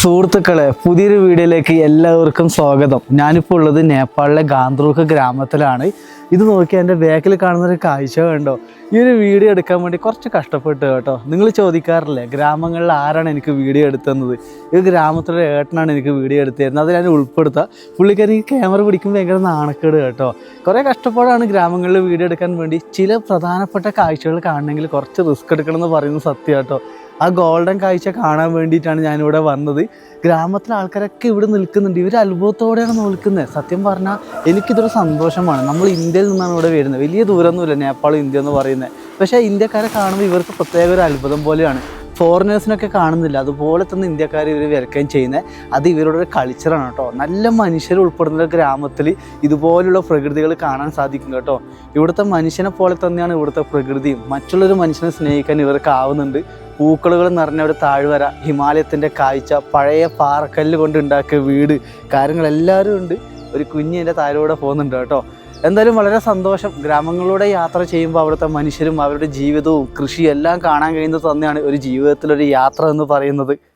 സുഹൃത്തുക്കളെ പുതിയൊരു വീഡിയോയിലേക്ക് എല്ലാവർക്കും സ്വാഗതം. ഞാനിപ്പോൾ ഉള്ളത് നേപ്പാളിലെ ഗാന്ത്രൂക്ക് ഗ്രാമത്തിലാണ്. ഇത് നോക്കി എന്റെ ബാക്കിൽ കാണുന്നൊരു കാഴ്ച കണ്ടോ? ഈ ഒരു വീഡിയോ എടുക്കാൻ വേണ്ടി കുറച്ച് കഷ്ടപ്പെട്ടു കേട്ടോ. നിങ്ങൾ ചോദിക്കാറില്ലേ ഗ്രാമങ്ങളിൽ ആരാണ് എനിക്ക് വീഡിയോ എടുത്തുന്നത്? ഈ ഗ്രാമത്തിലെ ഏട്ടനാണ് എനിക്ക് വീഡിയോ എടുത്തിരുന്നത്. അത് ഞാൻ ഉൾപ്പെടുത്തുക പുള്ളിക്കാരി ക്യാമറ പിടിക്കുമ്പോൾ ഭയങ്കര നാണക്കേട് കേട്ടോ. കുറേ കഷ്ടപ്പാടാണ് ഗ്രാമങ്ങളിൽ വീഡിയോ എടുക്കാൻ വേണ്ടി. ചില പ്രധാനപ്പെട്ട കാഴ്ചകൾ കാണണമെങ്കിൽ കുറച്ച് റിസ്ക് എടുക്കണം എന്ന് പറയുന്നത് സത്യം കേട്ടോ. ആ ഗോൾഡൻ കാഴ്ച കാണാൻ വേണ്ടിയിട്ടാണ് ഞാനിവിടെ വന്നത്. ഗ്രാമത്തിലെ ആൾക്കാരൊക്കെ ഇവിടെ നിൽക്കുന്നുണ്ട്. ഇവർ അത്ഭുതത്തോടെയാണ് നിൽക്കുന്നത്. സത്യം പറഞ്ഞാൽ എനിക്കിതൊരു സന്തോഷമാണ്. നമ്മൾ ഇന്ത്യയിൽ നിന്നാണ് ഇവിടെ വരുന്നത്. വലിയ ദൂരമൊന്നുമില്ല നേപ്പാളും ഇന്ത്യ എന്ന് പറയുന്നത്. പക്ഷേ ഇന്ത്യക്കാരെ കാണുമ്പോൾ ഇവർക്ക് പ്രത്യേക ഒരു അത്ഭുതം പോലെയാണ്. ഫോറിനേഴ്സിനൊക്കെ കാണുന്നില്ല. അതുപോലെ തന്നെ ഇന്ത്യക്കാർ ഇവർ വെൽക്കം ചെയ്യുന്നത് അത് ഇവരുടെ ഒരു കൾച്ചറാണ് കേട്ടോ. നല്ല മനുഷ്യർ ഉൾപ്പെടുന്ന ഗ്രാമത്തിൽ ഇതുപോലുള്ള പ്രകൃതികൾ കാണാൻ സാധിക്കും കേട്ടോ. ഇവിടുത്തെ മനുഷ്യനെ പോലെ തന്നെയാണ് ഇവിടുത്തെ പ്രകൃതിയും. മറ്റുള്ളൊരു മനുഷ്യനെ സ്നേഹിക്കാൻ ഇവർക്ക് ആവുന്നുണ്ട്. പൂക്കളുകൾ നിറഞ്ഞ ഒരു താഴ്വര ഹിമാലയത്തിന്റെ കാഴ്ച പഴയ പാറക്കല്ല് കൊണ്ട് ഉണ്ടാക്കിയ വീട് കാര്യങ്ങളെല്ലാവരും ഉണ്ട്. ഒരു കുഞ്ഞിന്റെ താഴോടെ പോകുന്നുണ്ട് കേട്ടോ. എന്തായാലും വളരെ സന്തോഷം. ഗ്രാമങ്ങളിലൂടെ യാത്ര ചെയ്യുമ്പോൾ അവിടുത്തെ മനുഷ്യരും അവരുടെ ജീവിതവും കൃഷിയും എല്ലാം കാണാൻ കഴിയുന്നത് തന്നെയാണ് ഒരു ജീവിതത്തിലൊരു യാത്ര എന്ന് പറയുന്നത്.